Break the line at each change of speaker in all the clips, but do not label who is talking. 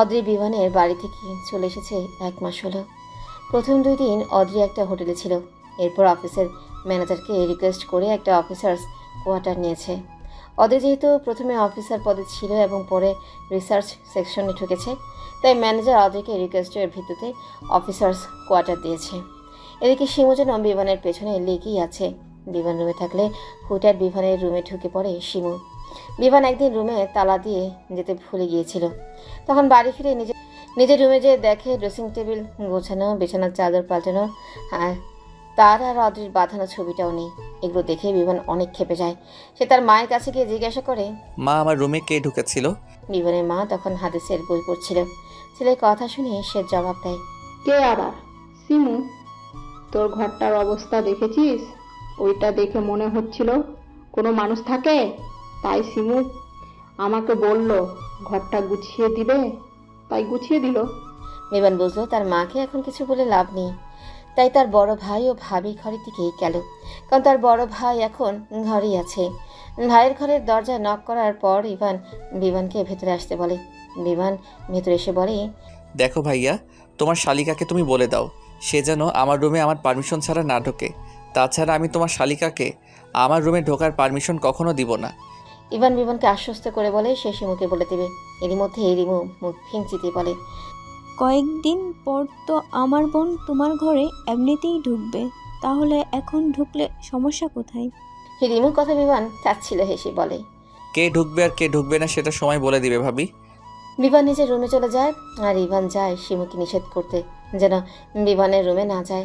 অদ্রি বিমানের বাড়ি থেকে চলে এসেছে এক মাস হলো। প্রথম দুই দিন অদ্রি একটা হোটেলে ছিল। এরপর অফিসের ম্যানেজারকে রিকোয়েস্ট করে একটা অফিসার্স কোয়ার্টার নিয়েছে। অদ্রি যেহেতু প্রথমে অফিসার পদে ছিল এবং পরে রিসার্চ সেকশনে ঢুকেছে, তাই ম্যানেজার অদ্রিকে রিকোয়েস্টের ভিত্তিতে অফিসার্স কোয়ার্টার দিয়েছে। এদিকে শিমু যেন বিমানের পেছনে লেগেই আছে। বিমান রুমে থাকলে হুটার বিমানের রুমে ঢুকে পড়ে শিমু বিমান একদিন রুমে তালা দিয়ে যেতে ভুলে গিয়েছিল। তখন বাড়ি ফিরে নিজে নিজের রুমে যেয়ে দেখে ড্রেসিং টেবিল গোছানো বিছানার চাদর পাল্টানো আর তার আর অদ্রির বাঁধানো ছবিটাও নেই। এগুলো দেখে বিমান অনেক খেপে যায়। সে তার মায়ের কাছে গিয়ে জিজ্ঞাসা করে
মা আমার রুমে কে ঢুকেছিল?
বিমানের মা তখন হাদিসের বই পড়ছিল। ছেলের কথা শুনে সে জবাব দেয়
কে আবার? সিমু তোর ঘরটার অবস্থা দেখেছিস? ওইটা দেখে মনে হচ্ছিল কোনো মানুষ থাকে? তাই সিমু আমাকে বলল ঘরটা গুছিয়ে দিবে? তাই গুছিয়ে দিল।
বিমান বুঝলো তার মাকে এখন কিছু বলে লাভ নেই। তাই তার বড় ভাই ও ভাবি ঘরের দিকেই গেল। কারণ তার বড় ভাই এখন ঘরেই আছে। ভাইয়ের ঘরের দরজা নক করার পর ইভান বিমানকে ভেতরে আসতে বলে। বিমান ভেতরে এসে বলে
দেখো ভাইয়া তোমার শালিকাকে তুমি বলে দাও। সে যেন আমার রুমে আমার পারমিশন ছাড়া না ঢোকে। তাছাড়া আমি তোমার শালিকাকে আমার রুমে ঢোকার পারমিশন কখনো দিব না।
ইভান বিমানকে আশ্বস্ত করে বলে সে শিমুকে বলে দেবে। এরই মধ্যে এই রিমু মুখ ফিঞ্চিতে বলে
কয়েকদিন পর তো আমার বোন তোমার ঘরে এমনিতেই ঢুকবে। তাহলে এখন ঢুকলে সমস্যা কোথায়?
রিমুর কথা বিমান চাচ্ছিল হেসে বলে
কে ঢুকবে আর কে ঢুকবে না সেটা সময় বলে দিবে ভাবি।
বিমান নিজের রুমে চলে যায় আর ইভান যায় শিমুকে নিষেধ করতে যেন বিমানের রুমে না যায়।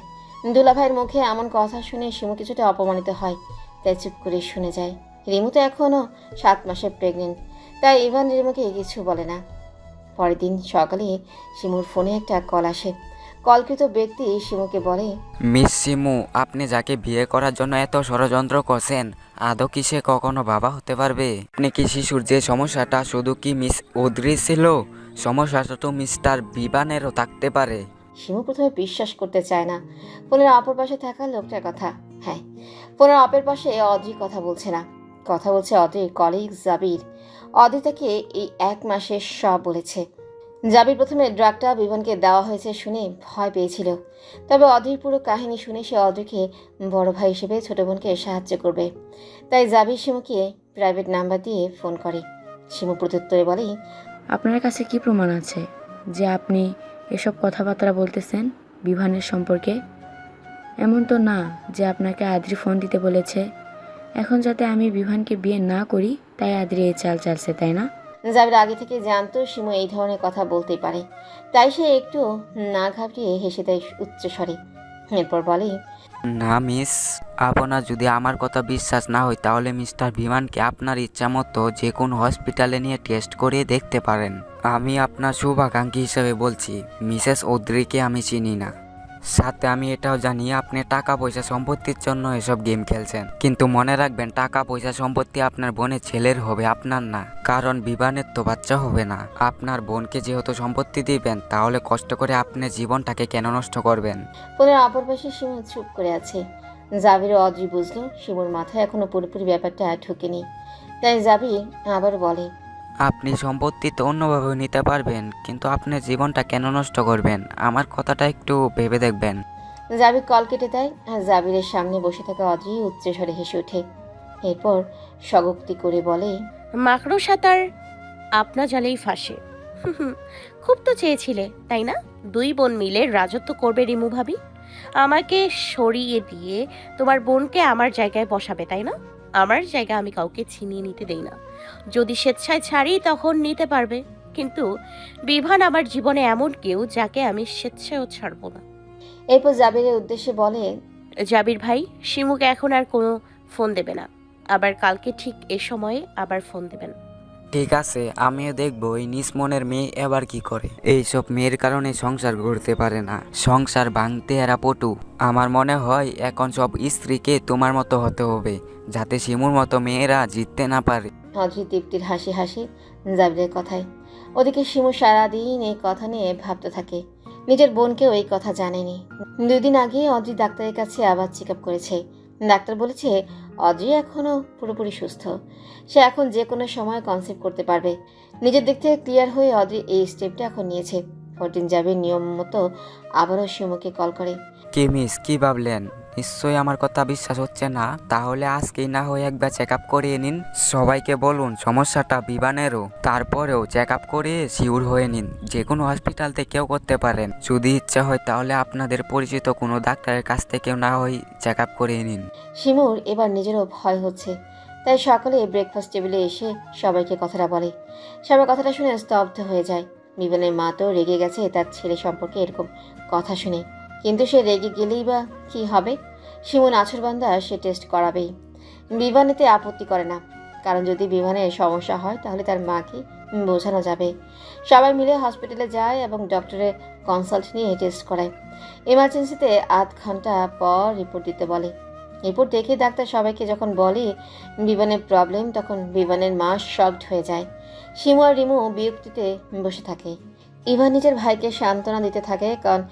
দুলাভাইয়ের মুখে এমন কথা শুনে শিমু কিছুটা অপমানিত হয় তাই চুপ করে শুনে যায়। রিমু তো এখনও সাত মাসের প্রেগনেন্ট তাই ইভান রিমুকে কিছু বলে না। পরের দিন সকালে শিমুর ফোনে একটা কল আসে। কলকৃত ব্যক্তি শিমুকে বলে
মিস শিমু আপনি যাকে বিয়ে করার জন্য এত ষড়যন্ত্র করছেন আদৌ কি সে কখনো বাবা হতে পারবে? আপনি কি শিশুর যে সমস্যাটা শুধু কি মিস উদ্রি ছিল? সমস্যাটা তো মিস্টার বিবানেরও থাকতে পারে।
শিমু প্রথমে বিশ্বাস করতে চায় না। ফোনের অপর পাশে থাকা লোকটার কথা। হ্যাঁ ফোনের অপর পাশে অদ্রি কথা বলছে না। কথা বলছে অদ্রির কলিগ জাবির। অদ্রি তাকে এই এক মাসে সব বলেছে। জাবির প্রথমে ড্রাগটা বিমানকে দেওয়া হয়েছে শুনে ভয় পেয়েছিল। তবে অদ্রির পুরো কাহিনী শুনে সে অদ্রিকে বড় ভাই হিসেবে ছোট বোনকে সাহায্য করবে। তাই জাবির শিমুকে প্রাইভেট নাম্বার দিয়ে ফোন করে। শিমু প্রত্যুত্তরে বলে,
আপনার কাছে কি প্রমাণ আছে যে আপনি এসব কথাবার্তা বলতেছেন বিভানের সম্পর্কে? এমন তো না যে আপনাকে আদ্রি ফোন দিতে বলেছে এখন যাতে আমি বিভানকে বিয়ে না করি তাই আদ্রি এই চাল চালছে তাই না?
জাবির আগে থেকে জানতো শিমু এই ধরনের কথা বলতেই পারে। তাই সে একটু না ঘাবড়িয়ে হেসে দেয় উচ্চ স্বরে এরপর বলে
না মিস। আপনার যদি আমার কথা বিশ্বাস না হয় তাহলে মিস্টার বিমানকে আপনার ইচ্ছা মতো যে কোনো হসপিটালে নিয়ে টেস্ট করিয়ে দেখতে পারেন। আমি আপনার শুভাকাঙ্ক্ষী হিসেবে বলছি মিসেস ওদ্রিকে আমি চিনি না। সাথে আমি এটাও জানি, আপনি টাকা পয়সা সম্পত্তির জন্য এসব গেম খেলছেন। কিন্তু মনে রাখবেন টাকা পয়সা সম্পত্তি আপনার বোনের ছেলের হবে, আপনার না। কারণ বিবানের তো বাচ্চা হবে না। আপনার বোনকে যেহেতু সম্পত্তি দিবেন, তাহলে কষ্ট করে আপনি জীবনটাকে কেন নষ্ট করবেন?
ফোনের অপর পাশে শিমু চুপ করে আছে। জাবির অদ্রি বুঝলো শিমুর মাথায় এখনও পুরোপুরি ব্যাপারটা ঢুকেনি। তাই জাবির আবার বলে
আপনি সম্পত্তি তো অন্যভাবে নিতে পারবেন কিন্তু আপনার জীবনটা কেন নষ্ট করবেন? আমার কথাটা একটু ভেবে দেখবেন।
জাবির কল কেটে দেয় আর জাবিরের সামনে বসে থাকা অদ্রি উচ্চস্বরে হেসে ওঠে। এরপর স্বগোক্তি করে বলে
মাকড়ো সাঁতার আপনা জালেই ফাঁসে। হুম, খুব তো চেয়েছিলে তাই না? দুই বোন মিলে রাজত্ব করবে রিমু ভাবি? আমাকে সরিয়ে দিয়ে তোমার বোনকে আমার জায়গায় বসাবে তাই না? আমার জায়গা আমি কাউকে ছিনিয়ে নিতে দেই না। যদি স্বেচ্ছায় ছাড়ি তখন নিতে পারবে। কিন্তু বিভান আমার জীবনে এমন কেউ যাকে আমি স্বেচ্ছায়ও ছাড়বো না।
এরপর জাবিরের উদ্দেশ্যে বলে
জাবির ভাই শিমুকে এখন আর কোনো ফোন দেবে না। আবার কালকে ঠিক এ সময়ে আবার ফোন দেবেন।
ঠিক আছে, আমিও দেখব এই নিসমনের মেয়ে এবার কি করে। এইসব মেয়ের কারণে সংসার গড়তে পারে না। সংসার ভাঙতে এরা পটু। আমার মনে হয় এখন সব স্ত্রীকে তোমার মতো হতে হবে, যাতে শিমুর মতো মেয়েরা জিততে না পারে।
অদ্রি তৃপ্তির হাসি হাসি জাবিরের কথায়। ওদিকে শিমু সারাদিন এই কথা নিয়ে ভাবতে থাকে। নিজের বোনকেও এই কথা জানেনি। দুদিন আগে অদ্রি ডাক্তারের কাছে আবার চেক আপ করেছে। ডাক্তার বলেছে অদ্রি এখনও পুরোপুরি সুস্থ। সে এখন যে কোনো সময় কনসেপ্ট করতে পারবে। নিজের দিক থেকে ক্লিয়ার হয়ে অদ্রি এই স্টেপটা এখন নিয়েছে। ফোরটিন যাবে নিয়ম মতো আবারও শিমুকে কল করে।
কে মিস কি ভাবলেন? নিশ্চয়ই আমার কথা বিশ্বাস হচ্ছে না। তাহলে আজকেই না হয়ে একবার চেক আপ করিয়ে নিন। সবাইকে বলুন, সমস্যাটা বিমানেরও। তারপরেও চেক আপ করিয়ে শিওর হয়ে নিন। যে কোনো হসপিটাল থেকেও করতে পারেন। যদি ইচ্ছা হয় তাহলে আপনাদের পরিচিত কোনো ডাক্তারের কাছ থেকেও না হয় চেক আপ করিয়ে নিন।
শিমুর এবার নিজেরও ভয় হচ্ছে। তাই সকালে ব্রেকফাস্ট টেবিলে এসে সবাইকে কথাটা বলে। সবাই কথাটা শুনে স্তব্ধ হয়ে যায়। বিমানের মা তো রেগে গেছে তার ছেলে সম্পর্কে এরকম কথা শুনে। কিন্তু সে রেগে গেলেই বা কি হবে? শিমু নাছরবান্দা সে টেস্ট করাবেই। বিমান এতে আপত্তি করে না। কারণ যদি বিমানের সমস্যা হয়, তাহলে তার মাকে বোঝানো যাবে। সবাই মিলে হসপিটালে যায় এবং ডক্টরের কনসাল্ট নিয়ে টেস্ট করায়। এমার্জেন্সিতে আধ ঘণ্টা পর রিপোর্ট দিতে বলে। রিপোর্ট দেখে ডাক্তার সবাইকে যখন বলে বিমানের প্রবলেম তখন বিমানের মা শকড হয়ে যায়। শিমু আর রিমু বিরক্তিতে বসে থাকে। ইভান নিজের ভাইকে সান্ত্বনা দিতে থাকে, কারণ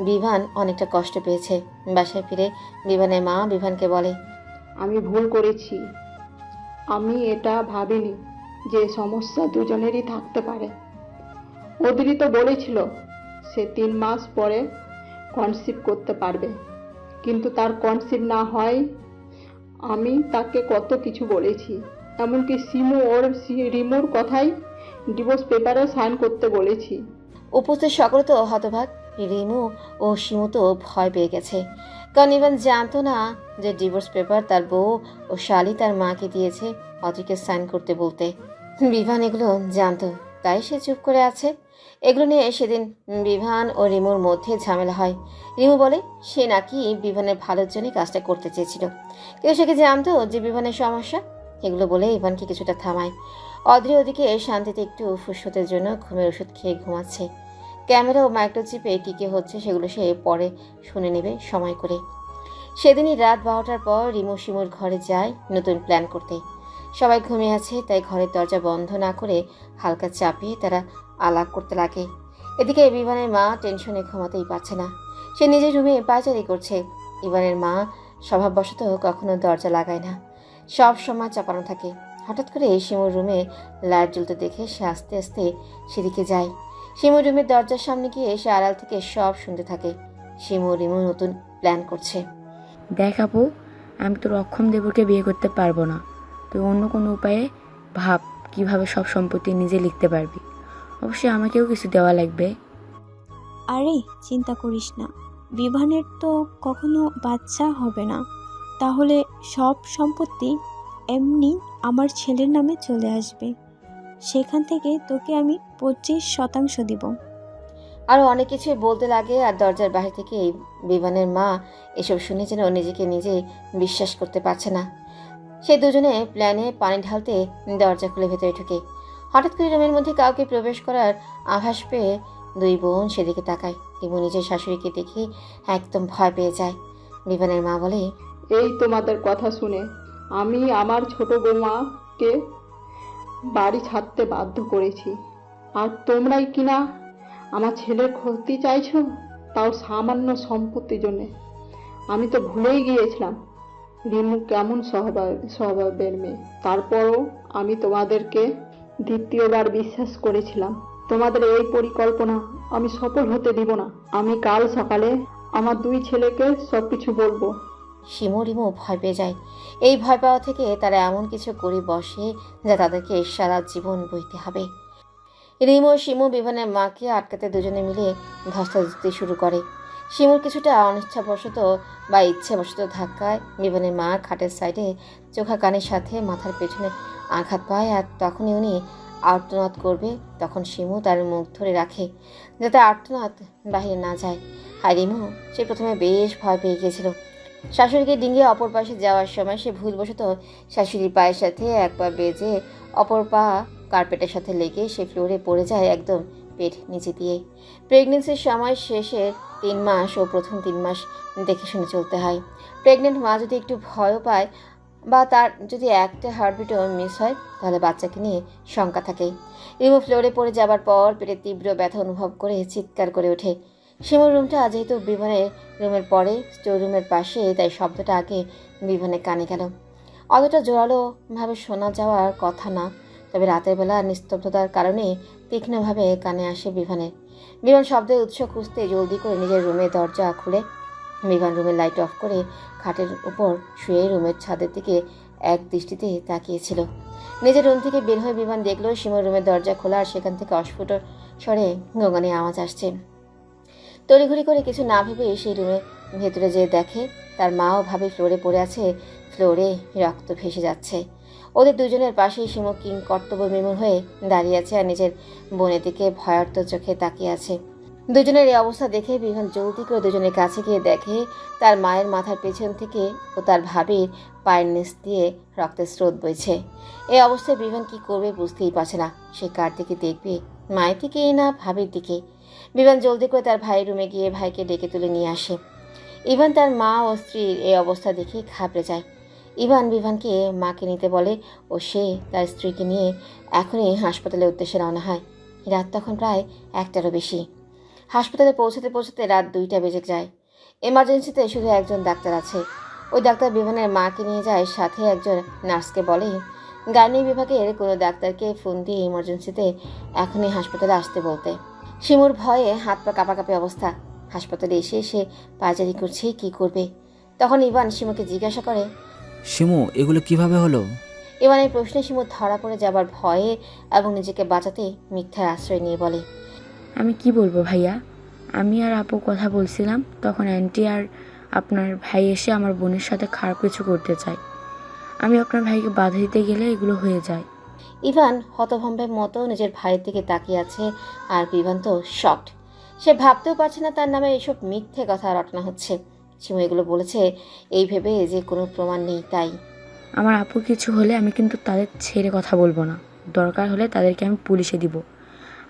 বিভান অনেকটা কষ্ট পেয়েছে। বাসায় ফিরে বিভানের মা বিভানকে বলে
আমি ভুল করেছি। আমি এটা ভাবিনি যে সমস্যা দুজনেরই থাকতে পারে। অদ্রি তো বলেছিল সে তিন মাস পরে কনসিভ করতে পারবে। কিন্তু তার কনসিভ না হয় আমি তাকে কত কিছু বলেছি। এমনকি সিমু ওর সি- রিমুর কথাই ডিভোর্স পেপারে সাইন করতে বলেছি।
উপস্থিত সকলে তো হতভাগ। রিমু ও শিমু তো ভয় পেয়ে গেছে। কারণ ইভান জানতো না যে ডিভোর্স পেপার তার বউ ও শালি তার মাকে দিয়েছে অদ্রিকে সাইন করতে বলতে। বিভান এগুলো জানতো, তাই সে চুপ করে আছে। এগুলো নিয়ে সেদিন বিভান ও রিমুর মধ্যে ঝামেলা হয়। রিমু বলে, সে নাকি বিভানের ভালোর জন্যই কাজটা করতে চেয়েছিল। কিন্তু সে কি জানতো যে বিভানের সমস্যা। এগুলো বলে ইভানকে কিছুটা থামায়। অদ্রি ওদিকে শান্তিতে একটু ফুসতের জন্য ঘুমের ওষুধ খেয়ে ঘুমাচ্ছে। ক্যামেরা ও মাইক্রোচিপে কী কী হচ্ছে সেগুলো সে পরে শুনে নেবে সময় করে। সেদিনই রাত বারোটার পর রিমু শিমুর ঘরে যায় নতুন প্ল্যান করতে। সবাই ঘুমিয়ে আছে, তাই ঘরের দরজা বন্ধ না করে হালকা চাপিয়ে তারা আলাপ করতে লাগে। এদিকে বিমানের মা টেনশনে ঘুমাতেই পারছে না। সে নিজের রুমে পায়চারি করছে। ইভানের মা স্বভাববশত কখনো দরজা লাগায় না। সব সময় চাপানো থাকে। হঠাৎ করে শিমুর রুমে লাইট জ্বলতে দেখে সে আস্তে আস্তে সেদিকে যায়। শিমু রুমের দরজার সামনে গিয়ে এসে আড়াল থেকে সব শুনতে থাকে। শিমু রিমু নতুন প্ল্যান করছে।
দেখ আপু আমি তোর অক্ষম দেবরকে বিয়ে করতে পারব না। তুই অন্য কোনো উপায়ে ভাব কীভাবে সব সম্পত্তি নিজে লিখতে পারবি। অবশ্যই আমাকেও কিছু দেওয়া লাগবে।
আরে চিন্তা করিস না। বিভানের তো কখনো বাচ্চা হবে না। তাহলে সব সম্পত্তি এমনি আমার ছেলের নামে চলে আসবে। সেখান থেকে তোকে আমি পঁচিশ শতাংশ দিব।
আরও অনেক কিছু বলতে লাগে আর দরজার বাহির থেকে এই বিমানের মা এসব শুনে যেন নিজেকে নিজে বিশ্বাস করতে পারছে না। সে দুজনে প্ল্যানে পানি ঢালতে দরজা খুলে ভেতরে ঢুকে। হঠাৎ করে রুমের মধ্যে কাউকে প্রবেশ করার আভাস পেয়ে দুই বোন সেদিকে তাকায়। রিমু নিজের শাশুড়িকে দেখে একদম ভয় পেয়ে যায়। বিমানের মা বলে
এই তোমাদের কথা শুনে আমি আমার ছোট বৌমাকে বাড়ি ছাড়তে বাধ্য করেছি। আর তোমরাই কিনা আমার ছেলের ক্ষতি চাইছো? তাও সামান্য সম্পত্তির জন্যে। আমি তো ভুলেই গিয়েছিলাম। রিমু কেমন স্বভাব, স্বভাবের মেয়ে। তারপরও আমি তোমাদেরকে দ্বিতীয়বার বিশ্বাস করেছিলাম। তোমাদের এই পরিকল্পনা আমি সফল হতে দিব না। আমি কাল সকালে আমার দুই ছেলেকে সব কিছু বলব।
শিমু রিমু ভয় পেয়ে যায়। এই ভয় পাওয়া থেকে তারা এমন কিছু করে বসে যা তাদেরকে সারা জীবন বইতে হবে। রিমু শিমু বিমানের মাকে আটকাতে দুজনে মিলে ধস্তাধস্তি শুরু করে। শিমুর কিছুটা অনিচ্ছাবশত বা ইচ্ছাবশত ধাক্কায় বিমানের মা খাটের সাইডে চোখা কানের সাথে মাথার পেছনে আঘাত পায় আর তখনই উনি আর্তনাদ করবে, তখন শিমু তার মুখ ধরে রাখে যাতে আর্তনাদ বাহিরে না যায়। আর রিমু, সে প্রথমে বেশ ভয় পেয়ে গিয়েছিল। শাশুড়িকে ডিঙ্গিয়ে অপর পাশে যাওয়ার সময় সে ভুলবশত শাশুড়ির পায়ের সাথে এক পা বেজে অপর পা কার্পেটের সাথে লেগে সে ফ্লোরে পড়ে যায় একদম পেট নিচে দিয়ে। প্রেগনেন্সির সময় শেষে তিন মাস ও প্রথম তিন মাস দেখে শুনে চলতে হয়। প্রেগনেন্ট মা যদি একটু ভয়ও পায় বা তার যদি একটা হার্টবিটও মিস হয়, তাহলে বাচ্চাকে নিয়ে শঙ্কা থাকে। রিমু ফ্লোরে পড়ে যাবার পর পেটে তীব্র ব্যথা অনুভব করে চিৎকার করে ওঠে। শিমুর রুমটা যেহেতু বিমানের রুমের পরে স্টোর রুমের পাশে, তাই শব্দটা আগে বিমানের কানে গেল। অতটা জোরালোভাবে শোনা যাওয়ার কথা না, তবে রাতের বেলা নিস্তব্ধতার কারণে তীক্ষ্ণভাবে কানে আসে বিমানের বিমান শব্দের উৎস খুঁজতে জলদি করে নিজের রুমের দরজা খুলে বিমান রুমের লাইট অফ করে খাটের উপর শুয়ে রুমের ছাদের দিকে এক দৃষ্টিতে তাকিয়েছিল। নিজের রুম থেকে বের হয়ে বিমান দেখল সীমার রুমের দরজা খোলা আর সেখান থেকে অস্ফুট স্বরে গঙ্গানি আওয়াজ আসছে। তড়িঘড়ি করে কিছু না ভেবে সেই রুমে ভেতরে যেয়ে দেখে, তার মাও ভাবে ফ্লোরে পড়ে আছে, ফ্লোরে রক্ত ভেসে যাচ্ছে। ওদের দুজনের পাশেই শিমু কিং কর্তব্য বিমূল হয়ে দাঁড়িয়ে আছে আর নিজের বোনের দিকে ভয়ার্ত চোখে তাকিয়ে আছে। দুজনের এই অবস্থা দেখে বিমান জলদি করে দুজনের কাছে গিয়ে দেখে, তার মায়ের মাথার পেছন থেকে ও তার ভাবির পায়ের নিচ দিয়ে রক্তের স্রোত বইছে। এই অবস্থায় বিমান কি করবে বুঝতেই পারছে না। সে কার দিকে দেখবে? মায়ের দিকেই না ভাবির দিকে? বিমান জলদি করে তার ভাইয়ের রুমে গিয়ে ভাইকে ডেকে তুলে নিয়ে আসে। ইভান তার মা ও স্ত্রীর এই অবস্থা দেখে ঘাবড়ে যায়। ইভান বিভানকে মাকে নিতে বলে, ও সে তার স্ত্রীকে নিয়ে এখনই হাসপাতালের উদ্দেশ্যে রওনা হয়। রাত তখন প্রায় একটারও বেশি। হাসপাতালে পৌঁছাতে পৌঁছাতে রাত দুইটা বেজে যায়। এমার্জেন্সিতে শুধু একজন ডাক্তার আছে। ওই ডাক্তার বিমানের মাকে নিয়ে যায়, সাথে একজন নার্সকে বলে গাইনি বিভাগের কোনো ডাক্তারকে ফোন দিয়ে ইমার্জেন্সিতে এখনই হাসপাতালে আসতে বলতে। শিমুর ভয়ে হাত পা কাঁপাকাঁপি অবস্থা। হাসপাতালে এসে সে পাজারি করছে কি করবে? তখন ইভান শিমুকে জিজ্ঞাসা করে
শিমু এগুলো কীভাবে হলো?
ইভান এই প্রশ্নে শিমু ধরা পড়ে যাবার ভয়ে এবং নিজেকে বাঁচাতে মিথ্যার আশ্রয় নিয়ে বলে
আমি কি বলব ভাইয়া? আমি আর আপু কথা বলছিলাম তখন অ্যান্টি আর আপনার ভাই এসে আমার বোনের সাথে খারাপ কিছু করতে চায়। আমি আপনার ভাইকে বাধা দিতে গেলে এগুলো হয়ে যায়।
ইভান হতভম্বের মতো নিজের ভাইয়ের দিকে তাকিয়ে আছে আর বিভান তো শকড সে ভাবতেও পারছে না তার নামে এসব মিথ্যে কথা রটনা হচ্ছে। শিমু এগুলো বলেছে এই ভেবে যে কোনো প্রমাণ নেই তাই।
আমার আপু কিছু হলে আমি কিন্তু তাদের ছেড়ে কথা বলব না। দরকার হলে তাদেরকে আমি পুলিশে দিব।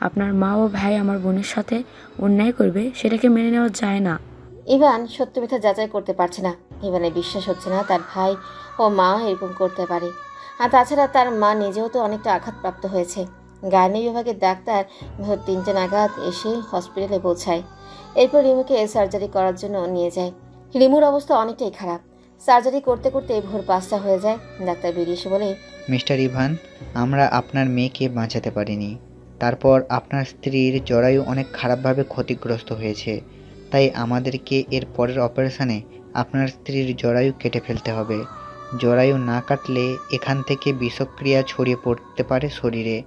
আপনার মা ও ভাই আমার বোনের সাথে অন্যায় করবে সেটাকে মেনে নেওয়া যায় না।
ইভান সত্য মিথ্যা যাচাই করতে পারছে না। ইভানের বিশ্বাস হচ্ছে না তার ভাই ও মা এরকম করতে পারে। আর তাছাড়া তার মা নিজেও তো অনেকটা আঘাতপ্রাপ্ত হয়েছে। গাইনি বিভাগের ডাক্তার ভোর তিনটে নাগাদ এসে হসপিটালে পৌঁছায়। এরপর রিমুকে সার্জারি করার জন্য নিয়ে যায়। রিমুর অবস্থা অনেকটাই খারাপ। সার্জারি করতে করতে ভোর পাঁচটা হয়ে যায়। ডাক্তার বেরিয়ে এসে বলে,
মিস্টার ইভান, আমরা আপনার মেয়েকে বাঁচাতে পারিনি। তারপর আপনার স্ত্রীর জরায়ু অনেক খারাপভাবে ক্ষতিগ্রস্ত হয়েছে। তাই আমাদেরকে এর পরের অপারেশনে আপনার স্ত্রীর জরায়ু কেটে ফেলতে হবে। জরায়ু না কাটলে এখান থেকে বিষক্রিয়া ছড়িয়ে পড়তে পারে শরীরে।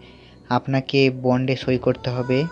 আপনাকে বন্ডে সই করতে হবে।